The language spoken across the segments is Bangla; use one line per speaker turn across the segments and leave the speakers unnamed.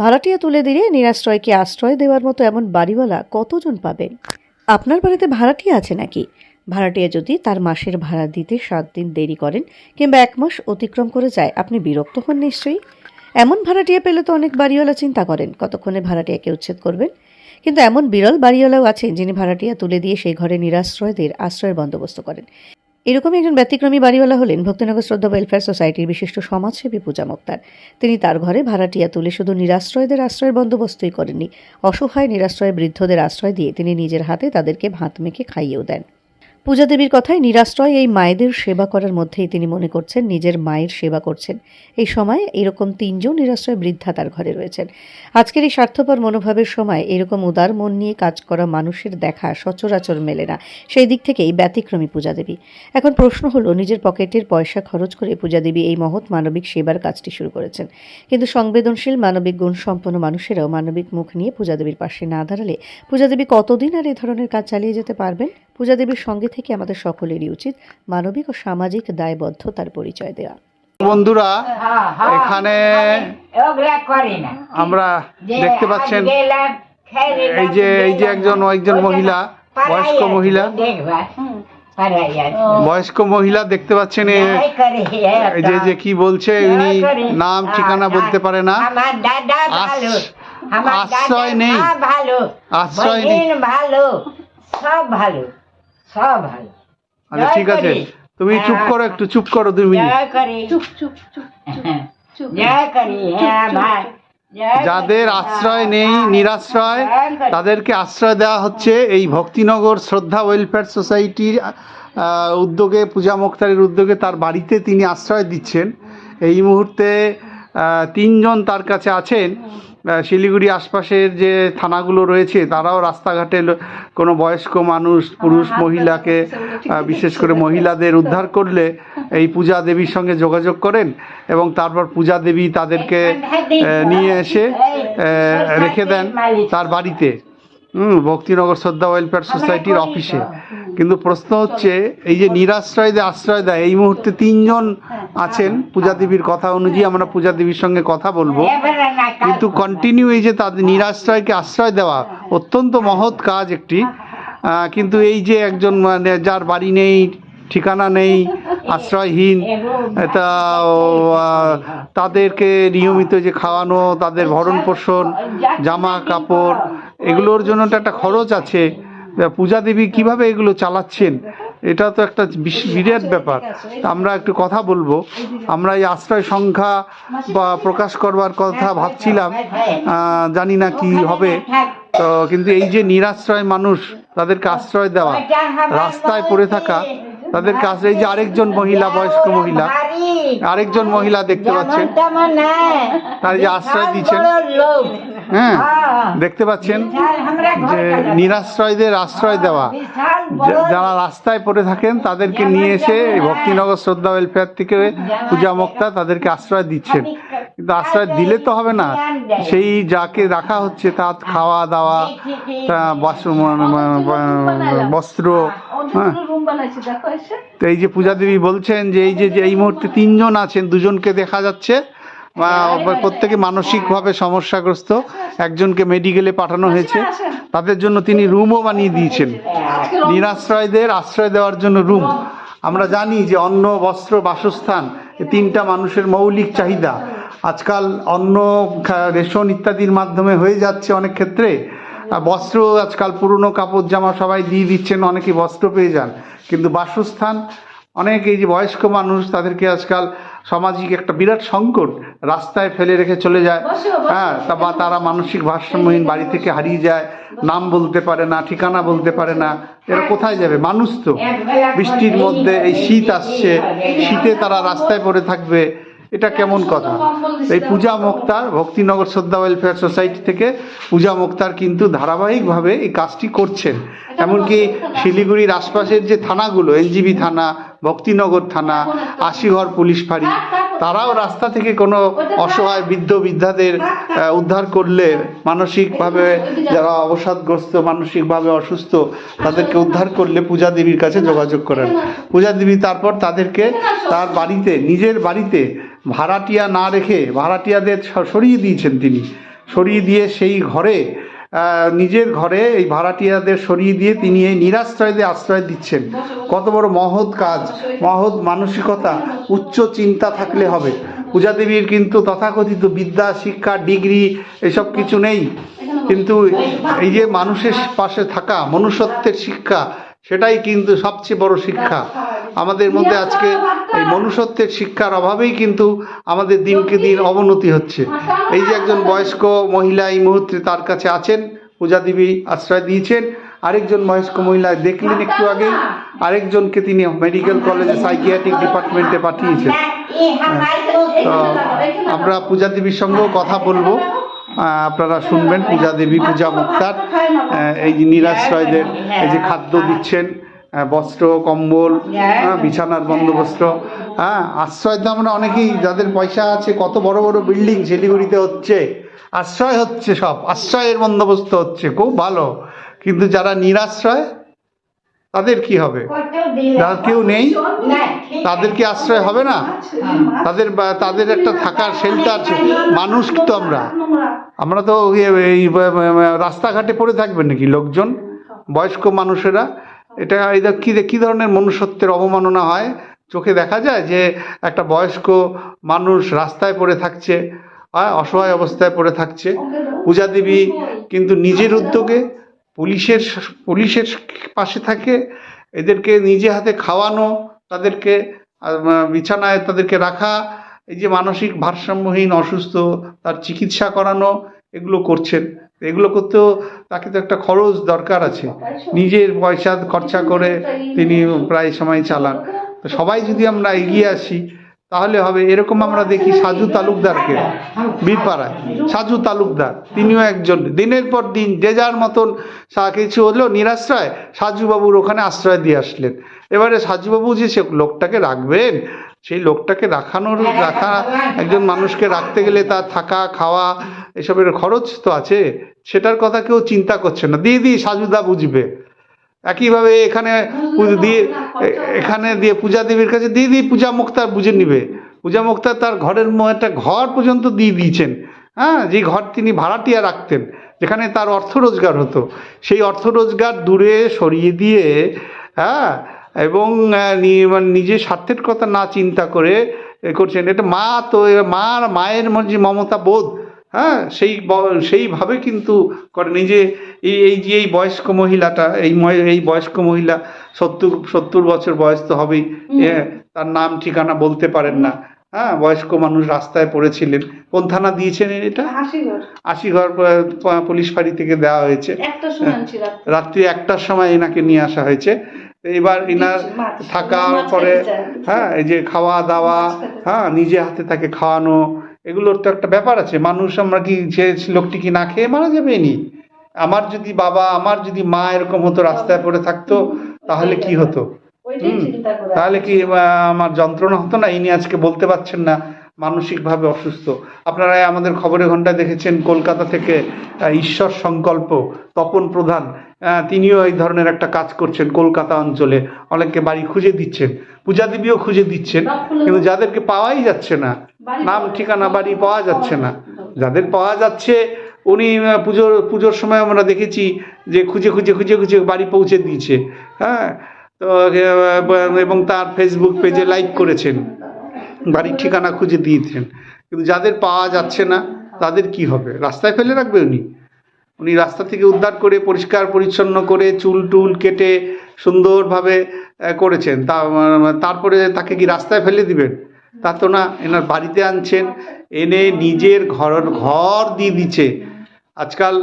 ভাড়াটিয়া তুলে দিলে নিরাশ্রয়কে আশ্রয় দেওয়ার মতো এমন বাড়িওয়ালা কতজন পাবেন? আপনার বাড়িতে ভাড়াটিয়া আছে নাকি? ভাড়াটিয়া যদি তার মাসের ভাড়া দিতে সাত দিন দেরি করেন কিংবা এক মাস অতিক্রম করে যায়, আপনি বিরক্ত হন নিশ্চয়ই? এমন ভাড়াটিয়া পেলে তো অনেক বাড়িওয়ালা চিন্তা করেন, কতক্ষণে ভাড়াটিয়াকে উচ্ছেদ করবেন? কিন্তু এমন বিরল বাড়িওয়ালাও আছেন যিনি ভাড়াটিয়া তুলে দিয়ে সেই ঘরে নিরাশ্রয়দের আশ্রয়ের বন্দোবস্ত করেন। এরকমই একজন ব্যতিক্রমী বাড়িওয়ালা হলেন ভক্তিনগর শ্রদ্ধা ওয়েলফেয়ার সোসাইটির বিশিষ্ট সমাজসেবী পূজা মোক্তার। তিনি তার ঘরে ভাড়াটিয়া তুলে শুধু নিরাশ্রয়দের আশ্রয়ের বন্দোবস্তই করেননি, অসহায় নিরাশ্রয় বৃদ্ধদের আশ্রয় দিয়ে তিনি নিজের হাতে তাদেরকে ভাত মেখে খাইয়েও দেন। পূজা দেবীর কথায় নিরাশ্রয় এই মায়েদের সেবা করার মধ্যেই তিনি মনে করছেন নিজের মায়ের সেবা করছেন। এই সময় এরকম তিনজন নিরাশ্রয় বৃদ্ধা তার ঘরে রয়েছেন। আজকের এই স্বার্থপর মনোভাবের সময় এরকম উদার মন নিয়ে কাজ করা মানুষের দেখা সচরাচর মেলে না। সেই দিক থেকেই ব্যতিক্রমী পূজা দেবী এখন প্রশ্ন হলো, নিজের পকেটের পয়সা খরচ করে পূজা দেবী এই মহৎ মানবিক সেবার কাজটি শুরু করেছেন। কিন্তু সংবেদনশীল মানবিক গুণ সম্পন্ন মানুষেরাও মানবিক মুখ নিয়ে পূজা দেবীর পাশে না দাঁড়ালে পূজা দেবী কতদিন আর এই ধরনের কাজ চালিয়ে যেতে পারবেন? পূজা দেবীর সঙ্গে থেকে আমাদের সকলেরই উচিত মানবিক ও সামাজিক দায়বদ্ধতার পরিচয় দেওয়া
বন্ধুরা। এখানে
ওগুলা করে না
আমরা দেখতে পাচ্ছেন এই যে এই যে একজন একজন মহিলা বয়স্ক মহিলা। বয়স্ক মহিলা দেখতে পাচ্ছেন এ- এই যে যে কি বলছে উনি নাম ঠিকানা। বলতে পারে না
আমার দাদা
আস-
ভালো আমার
আশ্রয় নেই। আশ্রয় নেই।
ভালো সব ভালো সব ভালো
আচ্ছা ঠিক আছে। তুমি চুপ
হ্যাঁ,
করো একটু চুপ করো দুই মিনিট।
চুপ চুপ চুপ হ্যাঁ ভাই।
যাদের আশ্রয় নেই
হ্যাঁ,
নিরাশ্রয় তাদেরকে আশ্রয় দেওয়া হচ্ছে এই ভক্তিনগর শ্রদ্ধা ওয়েলফেয়ার সোসাইটির উদ্যোগে পূজা মুক্তারের উদ্যোগে তার বাড়িতে তিনি আশ্রয় দিচ্ছেন। এই মুহূর্তে তিনজন তার কাছে আছেন। শিলিগুড়ি আশপাশের যে থানাগুলো রয়েছে তারাও রাস্তাঘাটে কোনো বয়স্ক মানুষ পুরুষ মহিলাকে বিশেষ করে মহিলাদের উদ্ধার করলে এই পূজা দেবীর সঙ্গে যোগাযোগ করেন এবং তারপর পূজা দেবী তাদেরকে নিয়ে এসে রেখে দেন তার বাড়িতে। হুম ভক্তিনগর শ্রদ্ধা ওয়েলফেয়ার সোসাইটির অফিসে। কিন্তু প্রশ্ন হচ্ছে এই যে নিরাশ্রয়দের আশ্রয় দেয় এই মুহূর্তে তিনজন আছেন পূজা দেবীর কথা অনুযায়ী আমরা পূজা দেবীর সঙ্গে কথা বলব। কিন্তু কন্টিনিউ এই যে তাদের নিরাশ্রয়কে আশ্রয় দেওয়া অত্যন্ত মহৎ কাজ একটি। কিন্তু এই যে একজন মানে যার বাড়ি নেই ঠিকানা নেই আশ্রয়হীন তা তাদেরকে নিয়মিত যে খাওয়ানো তাদের ভরণ পোষণ জামা কাপড় এগুলোর জন্য তো একটা খরচ আছে। পূজা দেবী কীভাবে এগুলো চালাচ্ছেন? এটা তো একটা বিরাট ব্যাপার। আমরা একটু কথা বলব। আমরা এই আশ্রয় সংখ্যা বা প্রকাশ করবার কথা ভাবছিলাম। জানি না কি হবে। তো কিন্তু এই যে নিরাশ্রয় মানুষ, তাদেরকে আশ্রয় দেওয়া, রাস্তায় পড়ে থাকা, তাদেরকে আশ্রয়, এই যে আরেকজন মহিলা, বয়স্ক মহিলা, আরেকজন মহিলা দেখতে পাচ্ছেন। তার যে আশ্রয় দিচ্ছেন। হ্যাঁ।
হ্যাঁ।
দেখতে পাচ্ছেন যে নিরাশ্রয়দের আশ্রয় দেওয়া। যা- যারা রাস্তায় পড়ে থাকেন তাদেরকে নিয়ে এসে ভক্তিনগর শ্রদ্ধা ওয়েলফেয়ার থেকে পূজা মুক্তা তাদেরকে আশ্রয় দিচ্ছেন। কিন্তু আশ্রয় দিলে তো হবে না। সেই যাকে রাখা হচ্ছে তার খাওয়া দাওয়া বাস- বস্ত্র হ্যাঁ তো এই যে পূজা দেবী বলছেন যে এই যে এই মুহূর্তে তিনজন আছেন দুজনকে দেখা যাচ্ছে। প্রত্যেকে মানসিকভাবে সমস্যাগ্রস্ত। একজনকে মেডিকেলে পাঠানো হয়েছে। তাদের জন্য তিনি রুমও বানিয়ে দিয়েছেন। নিরাশ্রয়দের আশ্রয় দেওয়ার জন্য রুম। আমরা জানি যে অন্ন, বস্ত্র, বাসস্থান তিনটা মানুষের মৌলিক চাহিদা। আজকাল অন্ন রেশন ইত্যাদির মাধ্যমে হয়ে যাচ্ছে অনেক ক্ষেত্রে। বস্ত্র আজকাল পুরনো কাপড়, জামা সবাই দিয়ে দিচ্ছেন, অনেকে বস্ত্র পেয়ে যান। কিন্তু বাসস্থান, অনেক এই যে বয়স্ক মানুষ, তাদেরকে আজকাল সামাজিক একটা বিরাট সংকট রাস্তায় ফেলে রেখে চলে যায়। হ্যাঁ তা বা তারা মানসিক ভারসাম্যহীন বাড়ি থেকে হারিয়ে যায় নাম বলতে পারে না ঠিকানা বলতে পারে না এরা কোথায় যাবে? মানুষ তো। বৃষ্টির মধ্যে এই শীত আসছে শীতে তারা রাস্তায় পড়ে থাকবে এটা কেমন কথা? এই পূজা মুক্তার ভক্তিনগর শ্রদ্ধা ওয়েলফেয়ার সোসাইটি থেকে পূজা মুক্তার কিন্তু ধারাবাহিকভাবে এই কাজটি করছেন। এমনকি শিলিগুড়ির আশপাশের যে থানাগুলো এনজিবি থানা ভক্তিনগর থানা, আশিঘর পুলিশ ফাঁড়ি, তারাও রাস্তা থেকে কোনো অসহায় বৃদ্ধ, বৃদ্ধাদের উদ্ধার করলে মানসিকভাবে যারা অবসাদগ্রস্ত, মানসিকভাবে অসুস্থ, তাদেরকে উদ্ধার করলে পূজা দেবীর কাছে যোগাযোগ করেন। পূজা দেবী তারপর তাদেরকে তার বাড়িতে, নিজের বাড়িতে ভাড়াটিয়া না রেখে, ভাড়াটিয়াদের সরিয়ে দিয়েছেন তিনি। সরিয়ে দিয়ে সেই ঘরে নিজের ঘরে এই ভাড়াটিয়াদের সরিয়ে দিয়ে তিনি এই নিরাশ্রয়দের আশ্রয় দিচ্ছেন। কত বড় মহৎ কাজ, মহৎ মানসিকতা, উচ্চ চিন্তা থাকলে হবে। পূজা দেবীর কিন্তু তথাকথিত বিদ্যা, শিক্ষা, ডিগ্রি এসব কিছু নেই। কিন্তু এই যে মানুষের পাশে থাকা, মনুষ্যত্বের শিক্ষা, সেটাই কিন্তু সবচেয়ে বড় শিক্ষা। আমাদের মধ্যে আজকে এই মনুষ্যত্বের শিক্ষার অভাবেই কিন্তু আমাদের দিনকে দিন অবনতি হচ্ছে। এই যে একজন বয়স্ক মহিলা এই মুহূর্তে তার কাছে আছেন পূজা দেবী আশ্রয় দিয়েছেন, আরেকজন বয়স্ক মহিলা দেখলেন একটু আগে আরেকজনকে তিনি মেডিকেল কলেজে সাইকিয়াট্রিক ডিপার্টমেন্টে পাঠিয়েছেন। তো আমরা পূজা দেবীর সঙ্গেও কথা বলব। আপনারা শুনবেন পূজা দেবী পূজা মুক্তার এই যে নিরাশ্রয়দের, এই যে খাদ্য দিচ্ছেন। বস্ত্র কম্বল হ্যাঁ, বিছানার বন্দোবস্ত। হ্যাঁ আশ্রয় তো আমরা অনেকেই যাদের পয়সা আছে কত বড় বড় বিল্ডিং শিলিগুড়িতে হচ্ছে আশ্রয় হচ্ছে সব আশ্রয়ের বন্দোবস্ত হচ্ছে খুব ভালো। কিন্তু যারা নিরাশ্রয় তাদের কি হবে? যারা কেউ নেই তাদের কি আশ্রয় হবে না? তাদের তাদের একটা থাকার শেল্টার মানুষ তো আমরা? আমরা তো এই রাস্তাঘাটে পড়ে থাকবেন নাকি লোকজন? বয়স্ক মানুষেরা? এটা এটা কী কী ধরনের মনুষ্যত্বের অবমাননা হয়? চোখে দেখা যায় যে একটা বয়স্ক মানুষ রাস্তায় পড়ে থাকছে হ্যাঁ, অসহায় অবস্থায় পড়ে থাকছে। পূজা দেবী কিন্তু নিজের উদ্যোগে পুলিশের পুলিশের পাশে থাকে এদেরকে নিজে হাতে খাওয়ানো তাদেরকে বিছানায় তাদেরকে রাখা এই যে মানসিক ভারসাম্যহীন অসুস্থ তার চিকিৎসা করানো এগুলো করছেন। এগুলো করতেও তাকে তো একটা খরচ দরকার আছে। নিজের পয়সা খরচা করে তিনি প্রায় সময় চালান। সবাই যদি আমরা এগিয়ে আসি, তাহলে হবে এরকম আমরা দেখি সাজু তালুকদারকে, বীরপাড়ায়। সাজু তালুকদার, তিনিও একজন। দিনের পর দিন যে যার মতন কিছু হলো নিরাশ্রয়, সাজুবাবুর ওখানে আশ্রয় দিয়ে আসলেন। এবারে সাজুবাবু যে সে লোকটাকে রাখবেন সেই লোকটাকে রাখানোর রাখা একজন মানুষকে রাখতে গেলে তার থাকা খাওয়া এসবের খরচ তো আছে সেটার কথা কেউ চিন্তা করছে না। দিয়ে দিই সাজুদা বুঝবে। একইভাবে এখানে দিয়ে এখানে দিয়ে পূজা দেবীর কাছে দিয়ে দিই পূজা মুক্তার বুঝে নিবে। পূজা মুক্তার তার ঘরের একটা ঘর পর্যন্ত দিয়ে দিয়েছেন। হ্যাঁ যে ঘর তিনি ভাড়াটিয়া রাখতেন যেখানে তার অর্থ রোজগার হতো। সেই অর্থ রোজগার দূরে সরিয়ে দিয়ে হ্যাঁ এবং মানে নিজের স্বার্থের কথা না চিন্তা করে এ করছেন। এটা মা তো মার মায়ের মধ্যে মমতা বোধ হ্যাঁ সেই সেইভাবে কিন্তু করে। নিজে এই এই যে এই বয়স্ক মহিলাটা এই এই বয়স্ক মহিলা সত্তর সত্তর বছর বয়স তো হবেই তার নাম ঠিকানা বলতে পারেন না। হ্যাঁ বয়স্ক মানুষ রাস্তায় পড়েছিলেন। কোন থানা দিয়েছেন এটা? আশিঘর প- প- পুলিশ ফাঁড়ি থেকে দেওয়া হয়েছে।
রাত্রি
একটার সময় এনাকে নিয়ে আসা হয়েছে। এবার এনার। থাকার পরে হ্যাঁ এই যে খাওয়া দাওয়া। হ্যাঁ নিজে হাতে তাকে খাওয়ানো এগুলোর তো একটা ব্যাপার আছে মানুষ আমরা কি সে লোকটি কি না খেয়ে মারা যাবে নি আমার যদি বাবা আমার যদি মা এরকম হতো রাস্তায় পড়ে থাকতো তাহলে কি হতো হুম। তাহলে কি আমার যন্ত্রণা হতো না ইনি আজকে বলতে পারছেন না মানসিকভাবে অসুস্থ। আপনারা আমাদের খবরের ঘন্টায় দেখেছেন কলকাতা থেকে ঈশ্বর সংকল্প তপন প্রধান তিনিও এই ধরনের একটা কাজ করছেন কলকাতা অঞ্চলে। অনেককে বাড়ি খুঁজে দিচ্ছেন পূজা দেবীও খুঁজে দিচ্ছেন কিন্তু যাদেরকে পাওয়াই যাচ্ছে না নাম ঠিকানা বাড়ি পাওয়া যাচ্ছে না। যাদের পাওয়া যাচ্ছে উনি পুজোর পুজোর সময় আমরা দেখেছি যে খুঁজে খুঁজে খুঁজে খুঁজে বাড়ি পৌঁছে দিয়েছে। হ্যাঁ তো এবং তার ফেসবুক পেজে লাইক করেছেন। বাড়ির ঠিকানা খুঁজে দিয়েছেন। কিন্তু যাদের পাওয়া যাচ্ছে না, তাদের কি হবে? রাস্তায় ফেলে রাখবে উনি? উনি রাস্তা থেকে উদ্ধার করে, পরিষ্কার, পরিচ্ছন্ন করে, চুল টুল কেটে সুন্দরভাবে করেছেন। তা তারপরে তাকে কি রাস্তায় ফেলে দিবেন? তা তো না, এনার বাড়িতে আনছেন, এনে নিজের ঘর ঘর দিয়ে দিচ্ছে। আজকাল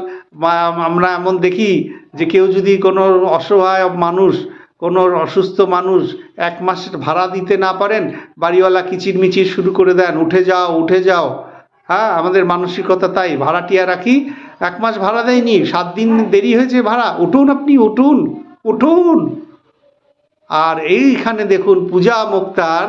আমরা এমন দেখি যে কেউ যদি কোনো অসহায় মানুষ কোনো অসুস্থ মানুষ এক মাসের ভাড়া দিতে না পারেন বাড়িওয়ালা কিচির মিচির শুরু করে দেন উঠে যাও উঠে যাও। হ্যাঁ আমাদের মানসিকতা তাই ভাড়াটিয়া রাখি এক মাস ভাড়া দেয়নি সাত দিন দেরি হয়েছে ভাড়া উঠুন আপনি উঠুন উঠুন। আর এইখানে দেখুন পূজা মুক্তার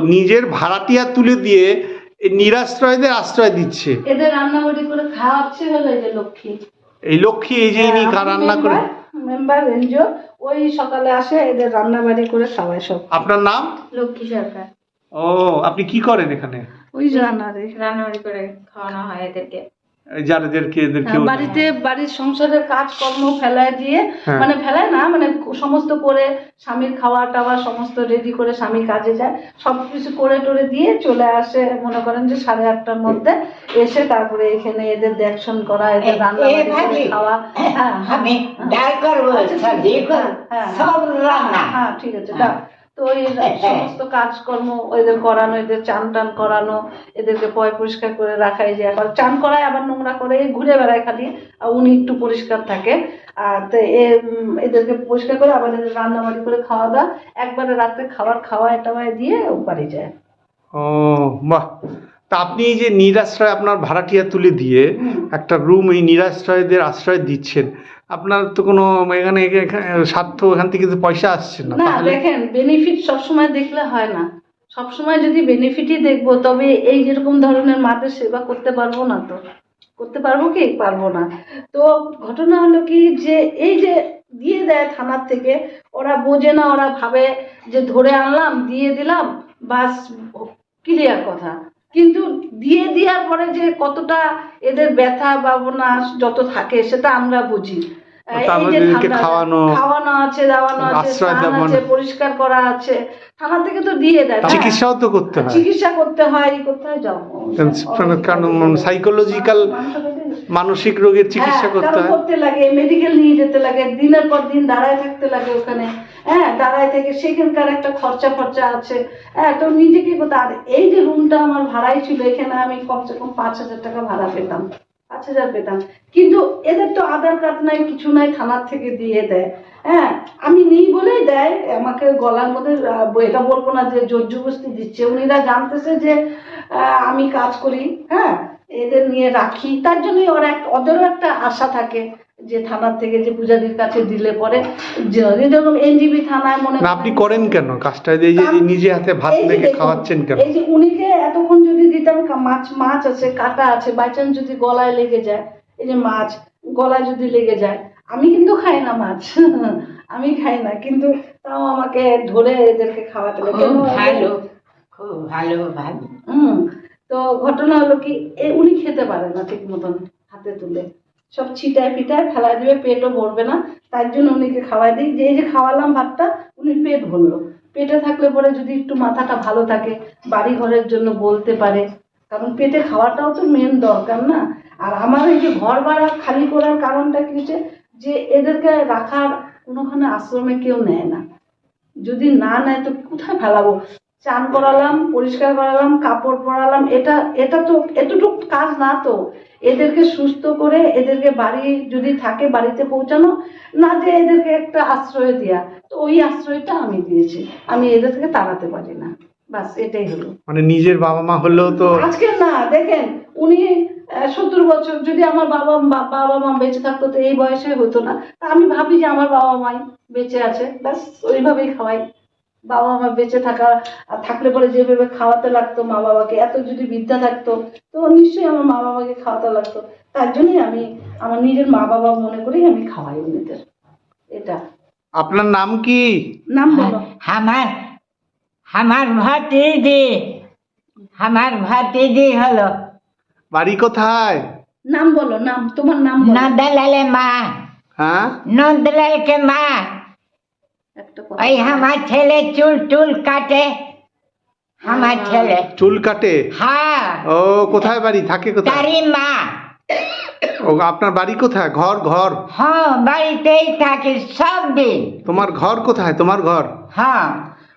নিজের ভাড়াটিয়া তুলে দিয়ে নিরাশ্রয়দের আশ্রয় দিচ্ছে।
এদের রান্নাবাড়ি করে খাওয়াচ্ছে হলো এই যে লক্ষ্মী।
এই লক্ষ্মী এই যে ইনি কা- রান্না করে
মেম্বার এনজিও ওই সকালে আসে এদের রান্না বাড়ি করে খাওয়ায় সব
আপনার নাম?
লক্ষ্মী সরকার।
ও আপনি কি করেন এখানে?
ওই রান্না
রান্নাবাড়ি করে খাওয়ানো হয় এদেরকে।
যাদেরকে এদেরকে
হ্যাঁ, বাড়িতে বাড়ির সংসারের কাজকর্ম ফেলায় দিয়ে
হ্যাঁ।
মানে ফেলায় না মানে সমস্ত করে স্বামীর খাওয়া টাওয়া সমস্ত রেডি করে স্বামী কাজে যায় সব কিছু করে টোরে দিয়ে চলে আসে মনে করেন যে সাড়ে আটটার মধ্যে এসে তারপরে এখানে এদের দেখশন করা এদের রান্না খাওয়া। হ্যাঁ হ্যাঁ,
আমি ডাল করব
আচ্ছা, ঠিক আছে,
করব
হ্যাঁ,
সব রান্না।
হ্যাঁ ঠিক আছে তো ওই সমস্ত কাজকর্ম এদের করানো এদের চান টান করানো এদেরকে পয় পরিষ্কার করে রাখাই যে আবার চান করায় আবার নোংরা করে এই ঘুরে বেড়ায় খালি আর উনি একটু পরিষ্কার থাকে। আর তো এদেরকে পরিষ্কার করে আবার এদের রান্না বাড়ি করে খাওয়া দাওয়া একবারে রাত্রে খাবার খাওয়ায় টাওয়ায় দিয়ে ও বাড়ি যায়।
ও বাহ! তা আপনি এই যে নিরাশ্রয় আপনার ভাড়াটিয়া তুলে দিয়ে একটা রুম এই নিরাশ্রয়দের আশ্রয় দিচ্ছেন আপনার তো কোনো এখানে স্বার্থ এখান থেকে তো পয়সা আসছে না
না দেখেন বেনিফিট সবসময় দেখলে হয় না। সবসময় যদি বেনিফিটই দেখব তবে এই যেরকম ধরনের মাদের সেবা করতে পারব না তো। করতে পারব কি? পারব না। তো ঘটনা হলো কি যে এই যে দিয়ে দেয় থানার থেকে ওরা বোঝে না ওরা ভাবে যে ধরে আনলাম দিয়ে দিলাম বাস ক্লিয়ার কথা। কিন্তু দিয়ে দেওয়ার পরে যে কতটা এদের ব্যথা ভাবনা যত থাকে সেটা আমরা বুঝি।
খাওয়ানো,
খাওয়ানো আছে দাওয়ানো আছে পরিষ্কার করা আছে থানা থেকে তো দিয়ে দেয়?
চিকিৎসাও তো করতে হয়।
চিকিৎসা করতে হয় ই করতে হয় যাও।
সাইকোলজিক্যাল মানসিক রোগের চিকিৎসা
হ্যাঁ,
করতে হয়।
করতে লাগে মেডিকেল নিয়ে যেতে লাগে দিনের পর দিন দাঁড়ায় থাকতে লাগে ওখানে। হ্যাঁ দাঁড়ায় থেকে সেখানকার একটা খরচা খরচা আছে। হ্যাঁ তো নিজেকে আর এই যে রুমটা আমার ভাড়াই ছিল এখানে আমি কমসে কম পাঁচ হাজার টাকা ভাড়া পেতাম। পাঁচ হাজার পেতাম। কিন্তু এদের তো আধার কার্ড নাই কিছু নাই থানার থেকে দিয়ে দেয়। হ্যাঁ আমি নিই বলেই দেয়। আমাকে গলার মধ্যে এটা বলব না যে জোর জবস্তি দিচ্ছে। উনিরা জানতেছে যে আহ, আমি কাজ করি। হ্যাঁ এদের নিয়ে রাখি। তার জন্যই ওরা একটা ওদেরও একটা আশা থাকে যে থানার থেকে যে পূজারীর কাছে দিলে পরে যেরকম এনজিবি থানায় মনে
না আপনি করেন কেন? কাজটা এই যে নিজে হাতে ভাত মেখে খাওয়াচ্ছেন কেন?
এই যে উনিকে এতক্ষণ যদি দিতাম মাছ মাছ আছে কাটা আছে বাই চান্স যদি গলায় লেগে যায় এই যে মাছ গলায় যদি লেগে যায় আমি কিন্তু খাই না মাছ। আমি খাই না কিন্তু তাও আমাকে ধরে এদেরকে খাওয়াতে
খুব ভালো খুব ভালো ভালো
হুম। তো ঘটনা হলো কি উনি খেতে পারে না ঠিক মতন হাতে তুলে। সব ছিটায় পিটায় ফেলায় দিবে, পেটও ভরবে না। তার জন্য উনিকে খাওয়াই দিই। যে যে খাওয়ালাম ভাতটা, উনি পেট ভরলো। পেটে থাকলে পরে যদি একটু মাথাটা ভালো থাকে বাড়ি ঘরের জন্য বলতে পারে। কারণ পেটে খাওয়াটাও তো মেন দরকার না। আর আমার এই যে ঘর ভাড়া খালি করার কারণটা কি হচ্ছে, যে এদেরকে রাখার কোনোখানে আশ্রমে কেউ নেয় না। যদি না নেয় তো কোথায় ফেলাবো? চান করালাম পরিষ্কার করালাম কাপড় পরালাম এটা এটা তো এতটুকু কাজ না তো। এদেরকে সুস্থ করে এদেরকে বাড়ি যদি থাকে বাড়িতে পৌঁছানো না যে এদেরকে একটা আশ্রয় দেওয়া তো ওই আশ্রয়টা আমি দিয়েছি। আমি এদের থেকে তাড়াতে পারি না। বাস এটাই হলো।
মানে নিজের বাবা মা হলেও তো
আজকে না দেখেন উনি সত্তর বছর যদি আমার বাবা বাবা মা বেঁচে থাকতো তো এই বয়সে হতো না। তা আমি ভাবি যে আমার বাবা মাই বেঁচে আছে। ব্যাস ওইভাবেই খাওয়াই। বাবা মা বেঁচে থাকা আর থাকলে পরে যেভাবে খাওয়াতে লাগতো মা বাবাকে এত যদি বিদ্যা থাকতো তো নিশ্চয়ই আমার মা বাবাকে খাওয়াতে লাগতো। তার জন্যই আমি আমার নিজের মা বাবা মনে করেই আমি খাওয়াই উনিদের এটা।
আপনার নাম কি?
নাম বলো।
আমার আমার ভাতিজি আমার ভাতিজি হলো।
বাড়ি কোথায়?
নাম বলো নাম তোমার নাম বলো।
নন্দলালে মা
হ্যাঁ?
নন্দলালকে মা ওই আমার ছেলে চুল টুল কাটে। আমার ছেলে।
চুল কাটে?
হ্যাঁ।
ও কোথায় বাড়ি? থাকে কোথায়?
তারই মা।
ও আপনার বাড়ি কোথায়? ঘর ঘর?
হ্যাঁ বাড়িতেই থাকে সব দিন।
তোমার ঘর কোথায়? তোমার ঘর?
হ্যাঁ।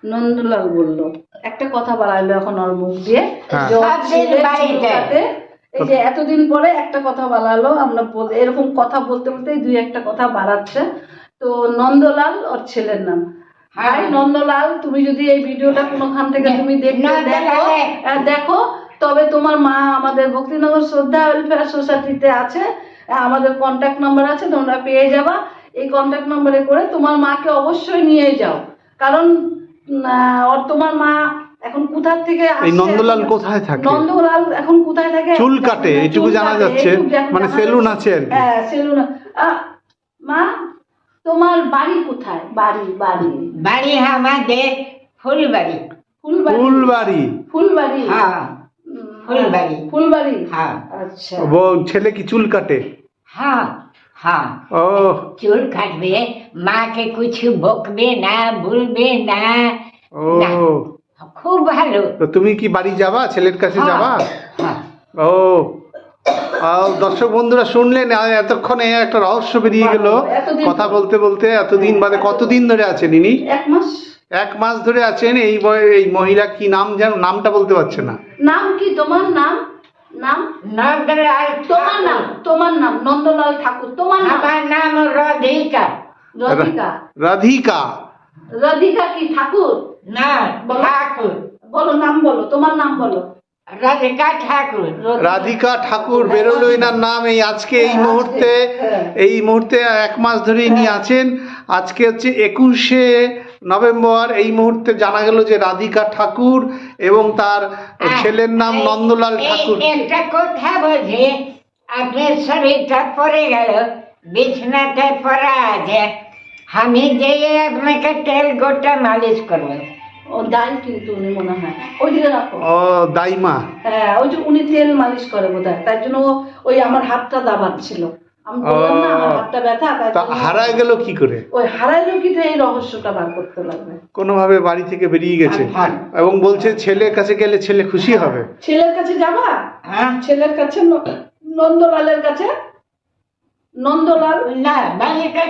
নন্দলাল বলল। একটা কথা বাড়াইলো এখন ওর মুখ দিয়ে।
হ্যাঁ।
সব দিন বাড়িতে।
এই যে এতদিন পরে একটা কথা বাড়ালো। আমরা এরকম কথা বলতে বলতে দুই একটা কথা বাড়াচ্ছে। তো নন্দলাল ওর ছেলের নাম।
হ্যাঁ।
হাই নন্দলাল তুমি যদি এই ভিডিওটা কোনোখান থেকে তুমি দেখতে দেখো দেখো তবে তোমার মা আমাদের ভক্তিনগর শ্রদ্ধা ওয়েলফেয়ার সোসাইটিতে আছে আমাদের কন্ট্যাক্ট নাম্বার আছে তোমরা পেয়ে যাবা। এই কন্ট্যাক্ট নাম্বারে করে তোমার মাকে অবশ্যই নিয়ে যাও। কারণ আহ, ওর তোমার মা এখন কোথা থেকে
এই নন্দলাল কোথায় থাকে?
নন্দলাল এখন কোথায় থাকে?
চুল কাটে,
চুল
এইটুকু জানা যাচ্ছে। মানে সেলুন আছে আর কি।
হ্যাঁ সেলুন মা? তোমার বাড়ি কোথায়? বাড়ি বাড়ি।
বাড়ি আমাদের ফুলবাড়ি।
ফুলবাড়ি।
ফুলবাড়ি।
ফুলবাড়ি?
হ্যাঁ ফুলবাড়ি।
ফুলবাড়ি?
হ্যাঁ।
আচ্ছা।
ব- ছেলে কি চুল কাটে?
হ্যাঁ হ্যাঁ।
ও।
চুল কাটবে মাকে কিছু বকবে না বলবে না।
ও।
খুব ভালো।
তো তুমি কি বাড়ি যাবা? ছেলের কাছে
হ্যাঁ,
যাবা?
হ্যাঁ।
ও। দর্শক বন্ধুরা শুনলেন এতক্ষণে একটা রহস্য বেরিয়ে গেল। কথা বলতে বলতে এতদিন বাদে কতদিন ধরে আছেন ইনি?
এক মাস।
এক মাস ধরে আছেন এই এই মহিলা কি নাম যেন নামটা বলতে পারছে না।
নাম কি তোমার নাম? নাম? তোমার নাম তোমার নাম নন্দলাল ঠাকুর তোমার
আমার নাম রাধিকা।
রাধিকা?
রাধিকা।
রাধিকা কি ঠাকুর?
না
বলো।
ঠাকুর।
বলো নাম বলো তোমার নাম বলো।
রাধিকা ঠাকুর
রাধিকা ঠাকুর বেরোলো এনার নাম এই আজকে এই মুহূর্তে। এই মুহূর্তে এক মাস ধরে ইনি আছেন। আজকে হচ্ছে একুশে নভেম্বর এই মুহূর্তে জানা গেল যে রাধিকা ঠাকুর এবং তার ছেলের নাম নন্দলাল ঠাকুর।
একটা কথা বলছি আপনার শরীরটা পড়ে গেল বিছনাতে পড়া আছে। আমি যেয়ে আপনাকে তেল গোটা মালিশ করব।
ও দাই কিন্তু উনি মনে হয়। ওইদিকে রাখো।
ও দাইমা।
হ্যাঁ ওই যে উনি তেল মালিশ করে বোধ তার জন্য ওই আমার হাতটা দাবাচ্ছিল আমি বললাম না আমার হাতটা ব্যথা তাই
হারায় গেল কি করে?
ওই হারাইলো কি এই রহস্যটা বার করতে লাগবে।
কোনোভাবে বাড়ি থেকে বেরিয়ে গেছে। এবং বলছে ছেলের কাছে গেলে ছেলে খুশি হবে?
ছেলের কাছে যাবা?
হ্যাঁ।
ছেলের কাছে নন্দলালের কাছে? নন্দলাল?
না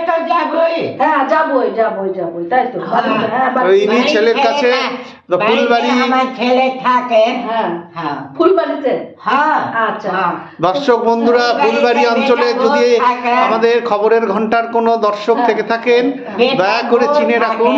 তো যাবোই।
হ্যাঁ যাবোই যাবোই যাবোই তাই তো? হ্যাঁ
ওই ইনি ছেলের কাছে তো ফুলবাড়ি
আমার ছেলে থাকে।
হ্যাঁ।
হ্যাঁ।
ফুলবাড়িতে?
হ্যাঁ।
আচ্ছা।
হ্যাঁ।
দর্শক বন্ধুরা ফুলবাড়ি অঞ্চলে যদি আমাদের খবরের ঘণ্টার কোনো দর্শক
হ্যাঁ।
থেকে থাকেন দয়া করে চিনে রাখুন।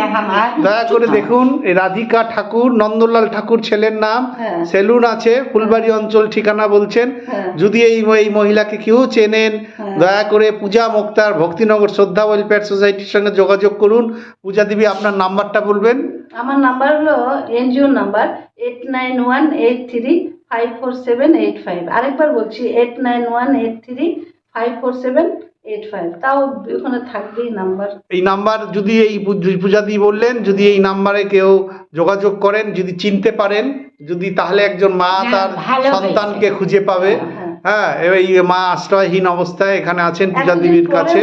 দয়া করে দেখুন রাধিকা ঠাকুর নন্দলাল ঠাকুর ছেলের নাম।
হ্যাঁ।
সেলুন আছে ফুলবাড়ি অঞ্চল ঠিকানা বলছেন।
হ্যাঁ।
যদি এই এই মহিলাকে কেউ চেনেন
হ্যাঁ।
দয়া করে পূজা মুক্তার ভক্তিনগর শ্রদ্ধা ওয়েলফেয়ার সোসাইটির সঙ্গে যোগাযোগ করুন। পূজা দেবী আপনার নাম্বারটা বলবেন?
আমার নাম্বার হলো NGO number eight nine one eight three five four seven eight five আরেকবার বলছি eight nine one eight three five four seven eight five তাও ওখানে থাকবেই নাম্বার।
এই নাম্বার যদি এই পূজ- পূজাদি বললেন যদি এই নাম্বারে কেউ যোগাযোগ করেন যদি চিনতে পারেন যদি তাহলে একজন মা তার সন্তানকে খুঁজে পাবে।
হ্যাঁ।
হ্যাঁ এই মা আশ্রয়হীন অবস্থায় এখানে আছেন পূজা দেবীর কাছে।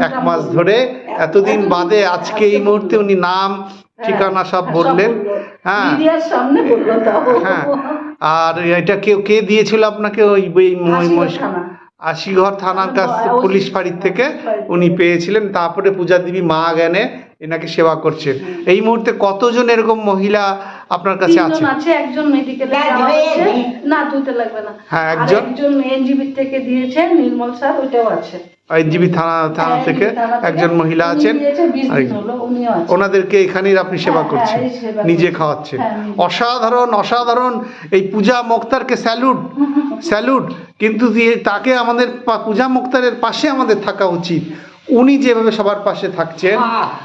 এক মাস ধরে এতদিন বাদে আজকে এই মুহূর্তে উনি নাম ঠিকানা সব বললেন। হ্যাঁ। হ্যাঁ। আর এটা কেউ কে দিয়েছিল আপনাকে ওই
আশিঘর
থানার কাছ পুলিশ ফাঁড়ির থেকে উনি পেয়েছিলেন। তারপরে পূজা দেবী মা জ্ঞানে এনাকে সেবা করছেন। এই মুহূর্তে কতজন এরকম মহিলা আপনার কাছে আছে
তিনজন আছে? একজন মেডিকেলে
না, ধুয়ে না
ধুতে লাগবে না।
হ্যাঁ, একজন?
একজন এনজিবি থেকে দিয়েছে নির্মল স্যার ওইটাও আছে।
আইনজীবী থানা থানা
হ্যাঁ,
থেকে একজন মহিলা আছেন। ওনাদেরকে এখানেই আপনি সেবা
হ্যাঁ,
করছেন
হ্যাঁ,
নিজে খাওয়াচ্ছেন।
হ্যাঁ,
অসাধারণ অসাধারণ। এই পূজা মুক্তারকে স্যালুট স্যালুট। কিন্তু দিয়ে- তাকে আমাদের পা- পূজা মুক্তারের পাশে আমাদের থাকা উচিত। উনি যেভাবে সবার পাশে থাকছেন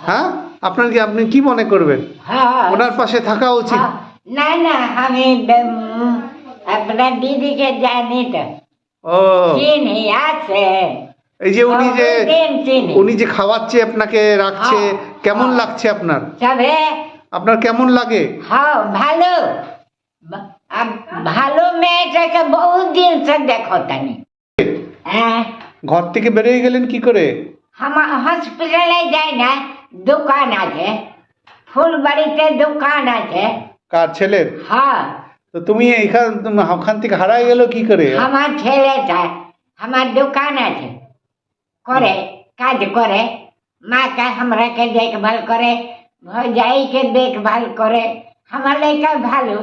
হ্যাঁ।
হ্যাঁ আপনার কি আপনি কি মনে করবেন?
হ্যাঁ
ওনার পাশে থাকা উচিত।
হ্যাঁ। না না আমি আপনার দিদিকে জানি তো।
ও।
চিনি আছে।
এই যে উনি যে উনি যে খাওয়াচ্ছে আপনাকে রাখছে
হ্যাঁ,
কেমন
হ্যাঁ।
লাগছে আপনার? আপনার কেমন লাগে?
হ্যাঁ ভালো। ভালো মেয়েটাকে বহুত দিন সে দেখো তানি হ্যাঁ
ঘর থেকে বেরিয়ে গেলেন কি করে?
আমার হসপিটালে যাই না দোকান আছে ফুলবাড়িতে দোকান আছে
কার ছেলের
হ্যাঁ
তো তুমি এখান ওখান থেকে হারায় গেল কি করে
আমার ছেলেটা আমার দোকান আছে করে কাজ করে মাকে আমরাকে দেখভাল করে ভজাইকে দেখভাল করে আমার লেখা ভালো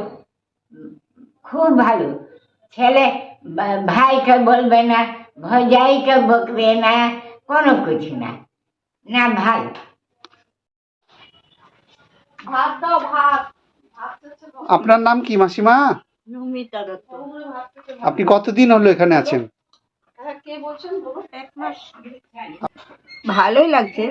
খুব ভালো ছেলে ভাইকে বলবে না ভজাইকে বকবে না কোনো কিছু না। না ভালো
ভাত দাও ভাত।
আপনার নাম কি মাসিমা?
নমিতা দত্ত।
আপনি কতদিন হলো এখানে আছেন?
হ্যাঁ কে বলছেন বলুন।
এক মাস। ভালোই লাগছে।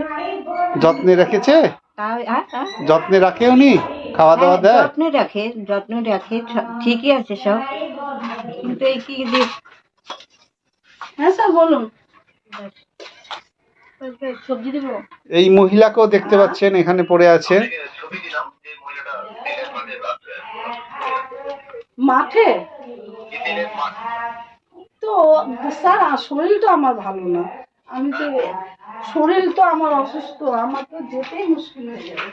যত্নে রেখেছে?
হ্যাঁ।
যত্নে রাখে উনি? খাওয়া দাওয়া
হ্যাঁ,
দেয়?
যত্নে রাখে যত্ন রাখে ঠিকই আছে সব। কিন্তু এই কি
হ্যাঁ স্যার বলুন।
এই মহিলাকেও দেখতে পাচ্ছেন এখানে পড়ে আছে।
মাঠে? তো স্যার শরীর শরীরটা আমার ভালো না। আমি তো শরীর তো আমার অসুস্থ আমার তো যেতেই মুশকিল হয়ে যাবে।